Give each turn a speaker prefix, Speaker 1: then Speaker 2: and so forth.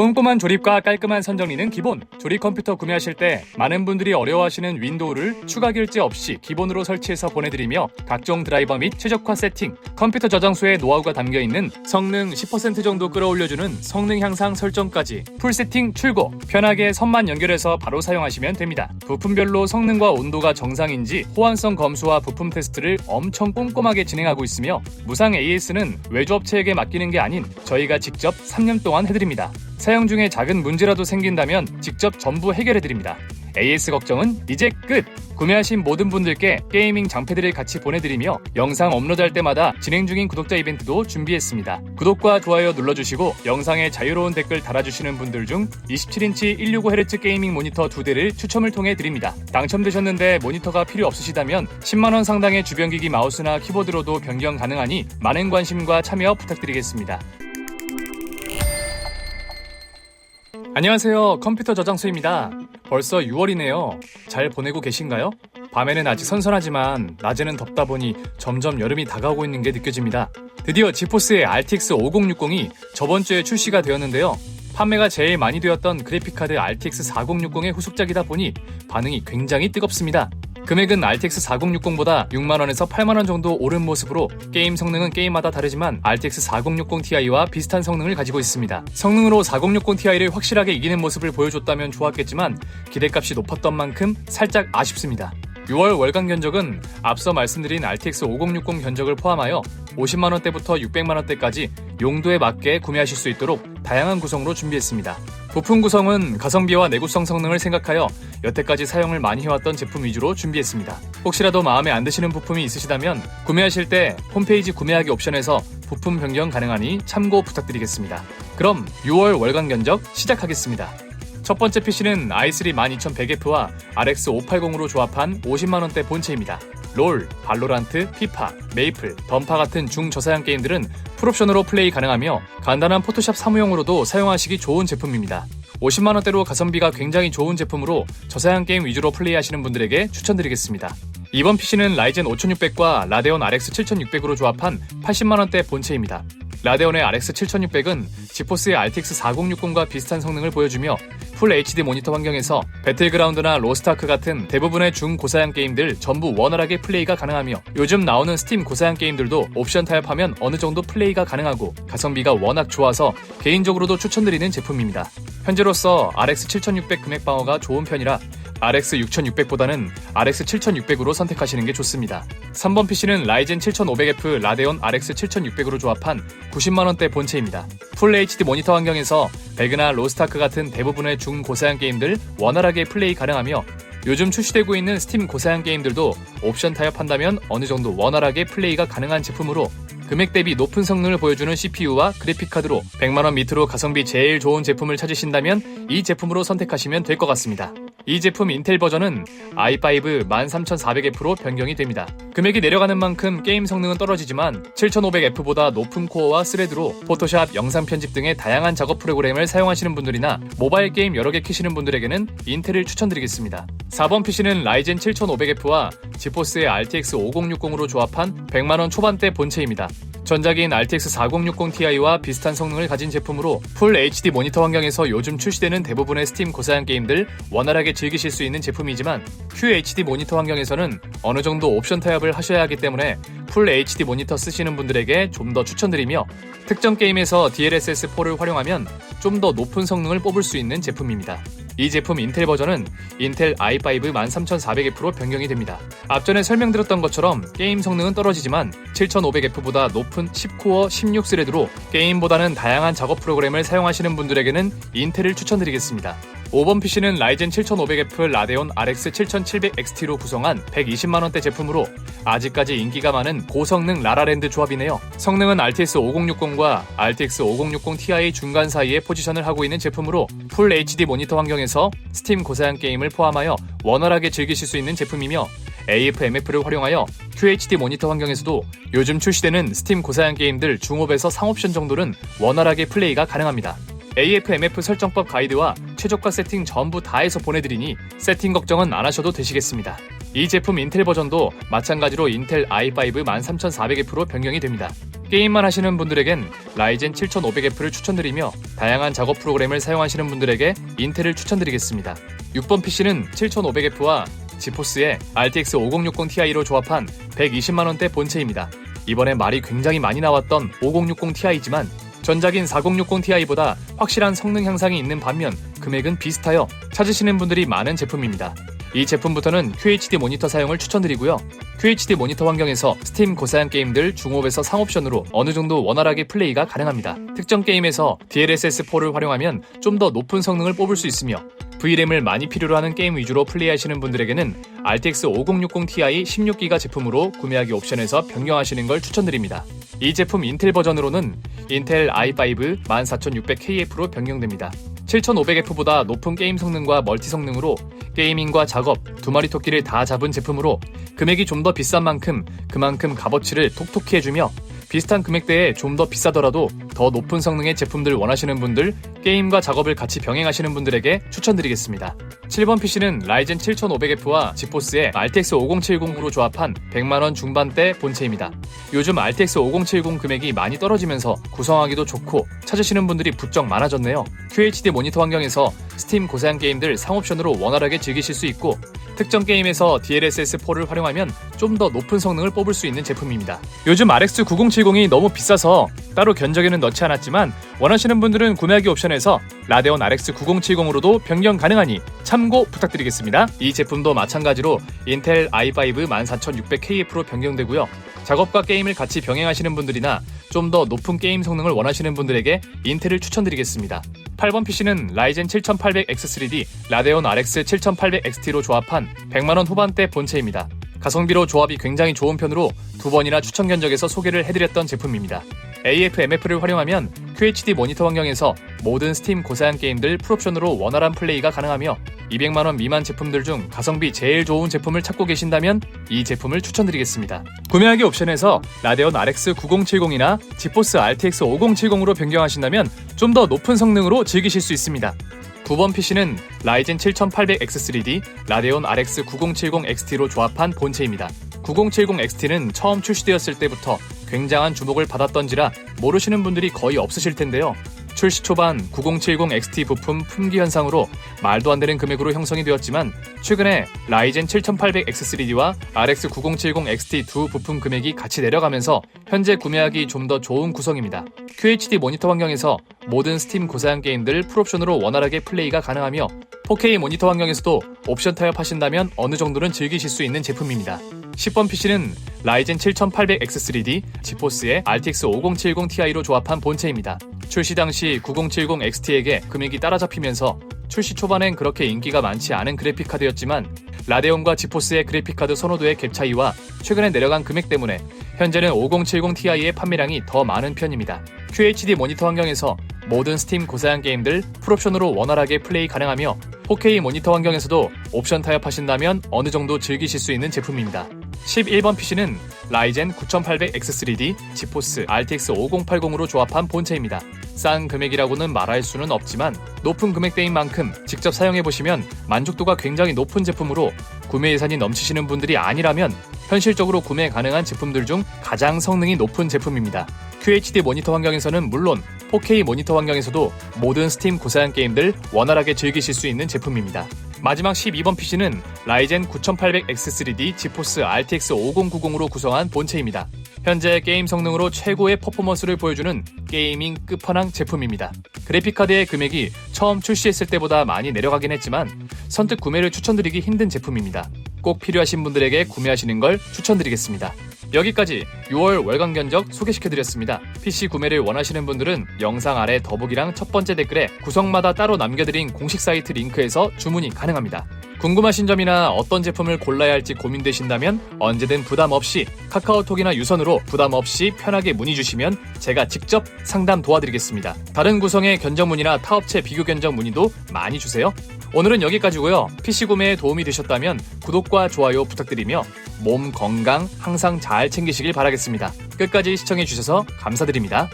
Speaker 1: 꼼꼼한 조립과 깔끔한 선정리는 기본. 조립 컴퓨터 구매하실 때 많은 분들이 어려워하시는 윈도우를 추가 결제 없이 기본으로 설치해서 보내드리며 각종 드라이버 및 최적화 세팅, 컴퓨터 저장소에 노하우가 담겨 있는 성능 10% 정도 끌어올려주는 성능 향상 설정까지 풀 세팅 출고. 편하게 선만 연결해서 바로 사용하시면 됩니다. 부품별로 성능과 온도가 정상인지 호환성 검수와 부품 테스트를 엄청 꼼꼼하게 진행하고 있으며 무상 AS는 외주 업체에게 맡기는 게 아닌 저희가 직접 3년 동안 해드립니다. 사용 중에 작은 문제라도 생긴다면 직접 전부 해결해드립니다. AS 걱정은 이제 끝! 구매하신 모든 분들께 게이밍 장패들을 같이 보내드리며 영상 업로드할 때마다 진행 중인 구독자 이벤트도 준비했습니다. 구독과 좋아요 눌러주시고 영상에 자유로운 댓글 달아주시는 분들 중 27인치 165Hz 게이밍 모니터 두 대를 추첨을 통해 드립니다. 당첨되셨는데 모니터가 필요 없으시다면 10만원 상당의 주변기기 마우스나 키보드로도 변경 가능하니 많은 관심과 참여 부탁드리겠습니다. 안녕하세요. 컴퓨터 저장소입니다. 벌써 6월이네요. 잘 보내고 계신가요? 밤에는 아직 선선하지만 낮에는 덥다 보니 점점 여름이 다가오고 있는 게 느껴집니다. 드디어 지포스의 RTX 5060이 저번 주에 출시가 되었는데요. 판매가 제일 많이 되었던 그래픽카드 RTX 4060의 후속작이다 보니 반응이 굉장히 뜨겁습니다. 금액은 RTX 4060보다 6만원에서 8만원 정도 오른 모습으로 게임 성능은 게임마다 다르지만 RTX 4060 Ti와 비슷한 성능을 가지고 있습니다. 성능으로 4060 Ti를 확실하게 이기는 모습을 보여줬다면 좋았겠지만 기대값이 높았던 만큼 살짝 아쉽습니다. 6월 월간 견적은 앞서 말씀드린 RTX 5060 견적을 포함하여 50만원대부터 600만원대까지 용도에 맞게 구매하실 수 있도록 다양한 구성으로 준비했습니다. 부품 구성은 가성비와 내구성 성능을 생각하여 여태까지 사용을 많이 해왔던 제품 위주로 준비했습니다. 혹시라도 마음에 안 드시는 부품이 있으시다면 구매하실 때 홈페이지 구매하기 옵션에서 부품 변경 가능하니 참고 부탁드리겠습니다. 그럼 6월 월간 견적 시작하겠습니다. 첫 번째 PC는 i3 12100F와 RX 580으로 조합한 50만원대 본체입니다. 롤, 발로란트, 피파, 메이플, 던파 같은 중저사양 게임들은 풀옵션으로 플레이 가능하며 간단한 포토샵 사무용으로도 사용하시기 좋은 제품입니다. 50만원대로 가성비가 굉장히 좋은 제품으로 저사양 게임 위주로 플레이하시는 분들에게 추천드리겠습니다. 이번 PC는 라이젠 5600과 라데온 RX 7600으로 조합한 80만원대 본체입니다. 라데온의 RX 7600은 지포스의 RTX 4060과 비슷한 성능을 보여주며 풀 HD 모니터 환경에서 배틀그라운드나 로스트아크 같은 대부분의 중고사양 게임들 전부 원활하게 플레이가 가능하며 요즘 나오는 스팀 고사양 게임들도 옵션 타협하면 어느 정도 플레이가 가능하고 가성비가 워낙 좋아서 개인적으로도 추천드리는 제품입니다. 현재로서 RX 7600 금액 방어가 좋은 편이라 RX 6600보다는 RX 7600으로 선택하시는 게 좋습니다. 3번 PC는 라이젠 7500F 라데온 RX 7600으로 조합한 90만원대 본체입니다. 풀 HD 모니터 환경에서 배그나 로스타크 같은 대부분의 중고사양 게임들 원활하게 플레이 가능하며 요즘 출시되고 있는 스팀 고사양 게임들도 옵션 타협한다면 어느 정도 원활하게 플레이가 가능한 제품으로 금액 대비 높은 성능을 보여주는 CPU와 그래픽카드로 100만원 밑으로 가성비 제일 좋은 제품을 찾으신다면 이 제품으로 선택하시면 될 것 같습니다. 이 제품 인텔 버전은 i5 13400F로 변경이 됩니다. 금액이 내려가는 만큼 게임 성능은 떨어지지만 7500F보다 높은 코어와 스레드로 포토샵, 영상 편집 등의 다양한 작업 프로그램을 사용하시는 분들이나 모바일 게임 여러 개 키시는 분들에게는 인텔을 추천드리겠습니다. 4번 PC는 라이젠 7500F와 지포스의 RTX 5060으로 조합한 100만원 초반대 본체입니다. 전작인 RTX 4060 Ti와 비슷한 성능을 가진 제품으로 풀 HD 모니터 환경에서 요즘 출시되는 대부분의 스팀 고사양 게임들 원활하게 즐기실 수 있는 제품이지만 QHD 모니터 환경에서는 어느 정도 옵션 타협을 하셔야 하기 때문에 풀 HD 모니터 쓰시는 분들에게 좀 더 추천드리며 특정 게임에서 DLSS4를 활용하면 좀 더 높은 성능을 뽑을 수 있는 제품입니다. 이 제품 인텔 버전은 인텔 i5 13400F로 변경이 됩니다. 앞전에 설명드렸던 것처럼 게임 성능은 떨어지지만 7500F보다 높은 10코어 16스레드로 게임보다는 다양한 작업 프로그램을 사용하시는 분들에게는 인텔을 추천드리겠습니다. 5번 PC는 라이젠 7500F 라데온 RX 7700XT로 구성한 120만원대 제품으로 아직까지 인기가 많은 고성능 라라랜드 조합이네요. 성능은 RTX 5060과 RTX 5060 Ti 중간 사이에 포지션을 하고 있는 제품으로 풀 HD 모니터 환경에서 스팀 고사양 게임을 포함하여 원활하게 즐기실 수 있는 제품이며 AF-MF를 활용하여 QHD 모니터 환경에서도 요즘 출시되는 스팀 고사양 게임들 중업에서 상옵션 정도는 원활하게 플레이가 가능합니다. AF-MF 설정법 가이드와 최저가 세팅 전부 다 해서 보내드리니 세팅 걱정은 안 하셔도 되시겠습니다. 이 제품 인텔 버전도 마찬가지로 인텔 i5 13400F로 변경이 됩니다. 게임만 하시는 분들에겐 라이젠 7500F를 추천드리며 다양한 작업 프로그램을 사용하시는 분들에게 인텔을 추천드리겠습니다. 6번 PC는 7500F와 지포스의 RTX 5060 Ti로 조합한 120만원대 본체입니다. 이번에 말이 굉장히 많이 나왔던 5060 Ti지만 전작인 4060 Ti보다 확실한 성능 향상이 있는 반면 금액은 비슷하여 찾으시는 분들이 많은 제품입니다. 이 제품부터는 QHD 모니터 사용을 추천드리고요. QHD 모니터 환경에서 스팀 고사양 게임들 중옵에서 상옵션으로 어느 정도 원활하게 플레이가 가능합니다. 특정 게임에서 DLSS4를 활용하면 좀 더 높은 성능을 뽑을 수 있으며 VRAM을 많이 필요로 하는 게임 위주로 플레이하시는 분들에게는 RTX 5060 Ti 16기가 제품으로 구매하기 옵션에서 변경하시는 걸 추천드립니다. 이 제품 인텔 버전으로는 인텔 i5 14600KF로 변경됩니다. 7500F보다 높은 게임 성능과 멀티 성능으로 게이밍과 작업 두 마리 토끼를 다 잡은 제품으로 금액이 좀 더 비싼 만큼 그만큼 값어치를 톡톡히 해주며 비슷한 금액대에 좀 더 비싸더라도 더 높은 성능의 제품들 원하시는 분들, 게임과 작업을 같이 병행하시는 분들에게 추천드리겠습니다. 7번 PC는 라이젠 7500F와 지포스의 RTX 5070으로 조합한 100만원 중반대 본체입니다. 요즘 RTX 5070 금액이 많이 떨어지면서 구성하기도 좋고 찾으시는 분들이 부쩍 많아졌네요. QHD 모니터 환경에서 스팀 고사양 게임들 상옵션으로 원활하게 즐기실 수 있고 특정 게임에서 DLSS4를 활용하면 좀 더 높은 성능을 뽑을 수 있는 제품입니다. 요즘 RX 9070이 너무 비싸서 따로 견적에는 넣지 않았지만 원하시는 분들은 구매하기 옵션에서 라데온 RX 9070으로도 변경 가능하니 참고 부탁드리겠습니다. 이 제품도 마찬가지로 인텔 i5 14600KF로 변경되고요. 작업과 게임을 같이 병행하시는 분들이나 좀 더 높은 게임 성능을 원하시는 분들에게 인텔을 추천드리겠습니다. 8번 PC는 라이젠 7800X3D, 라데온 RX 7800XT로 조합한 100만원 후반대 본체입니다. 가성비로 조합이 굉장히 좋은 편으로 두 번이나 추천 견적에서 소개를 해드렸던 제품입니다. AF-MF를 활용하면 QHD 모니터 환경에서 모든 스팀 고사양 게임들 풀옵션으로 원활한 플레이가 가능하며 200만원 미만 제품들 중 가성비 제일 좋은 제품을 찾고 계신다면 이 제품을 추천드리겠습니다. 구매하기 옵션에서 라데온 RX 9070이나 지포스 RTX 5070으로 변경하신다면 좀 더 높은 성능으로 즐기실 수 있습니다. 9번 PC는 라이젠 7800X3D, 라데온 RX 9070XT로 조합한 본체입니다. 9070XT는 처음 출시되었을 때부터 굉장한 주목을 받았던지라 모르시는 분들이 거의 없으실 텐데요. 출시 초반 9070XT 부품 품귀 현상으로 말도 안 되는 금액으로 형성이 되었지만 최근에 라이젠 7800X3D와 RX 9070XT 두 부품 금액이 같이 내려가면서 현재 구매하기 좀 더 좋은 구성입니다. QHD 모니터 환경에서 모든 스팀 고사양 게임들 풀옵션으로 원활하게 플레이가 가능하며 4K 모니터 환경에서도 옵션 타협하신다면 어느 정도는 즐기실 수 있는 제품입니다. 10번 PC는 라이젠 7800X3D, 지포스의 RTX 5070 Ti로 조합한 본체입니다. 출시 당시 9070 XT에게 금액이 따라잡히면서 출시 초반엔 그렇게 인기가 많지 않은 그래픽카드였지만 라데온과 지포스의 그래픽카드 선호도의 갭 차이와 최근에 내려간 금액 때문에 현재는 5070 Ti의 판매량이 더 많은 편입니다. QHD 모니터 환경에서 모든 스팀 고사양 게임들 풀옵션으로 원활하게 플레이 가능하며 4K 모니터 환경에서도 옵션 타협하신다면 어느 정도 즐기실 수 있는 제품입니다. 11번 PC는 라이젠 9800X3D, 지포스 RTX 5080으로 조합한 본체입니다. 싼 금액이라고는 말할 수는 없지만 높은 금액대인 만큼 직접 사용해보시면 만족도가 굉장히 높은 제품으로 구매 예산이 넘치시는 분들이 아니라면 현실적으로 구매 가능한 제품들 중 가장 성능이 높은 제품입니다. QHD 모니터 환경에서는 물론 4K 모니터 환경에서도 모든 스팀 고사양 게임들 원활하게 즐기실 수 있는 제품입니다. 마지막 12번 PC는 라이젠 9800X3D 지포스 RTX 5090으로 구성한 본체입니다. 현재 게임 성능으로 최고의 퍼포먼스를 보여주는 게이밍 끝판왕 제품입니다. 그래픽카드의 금액이 처음 출시했을 때보다 많이 내려가긴 했지만 선뜻 구매를 추천드리기 힘든 제품입니다. 꼭 필요하신 분들에게 구매하시는 걸 추천드리겠습니다. 여기까지 6월 월간 견적 소개시켜드렸습니다. PC 구매를 원하시는 분들은 영상 아래 더보기랑 첫 번째 댓글에 구성마다 따로 남겨드린 공식 사이트 링크에서 주문이 가능합니다. 궁금하신 점이나 어떤 제품을 골라야 할지 고민되신다면 언제든 부담 없이 카카오톡이나 유선으로 부담 없이 편하게 문의 주시면 제가 직접 상담 도와드리겠습니다. 다른 구성의 견적 문의나 타업체 비교 견적 문의도 많이 주세요. 오늘은 여기까지고요. PC 구매에 도움이 되셨다면 구독과 좋아요 부탁드리며 몸 건강 항상 잘 챙기시길 바라겠습니다. 끝까지 시청해 주셔서 감사드립니다.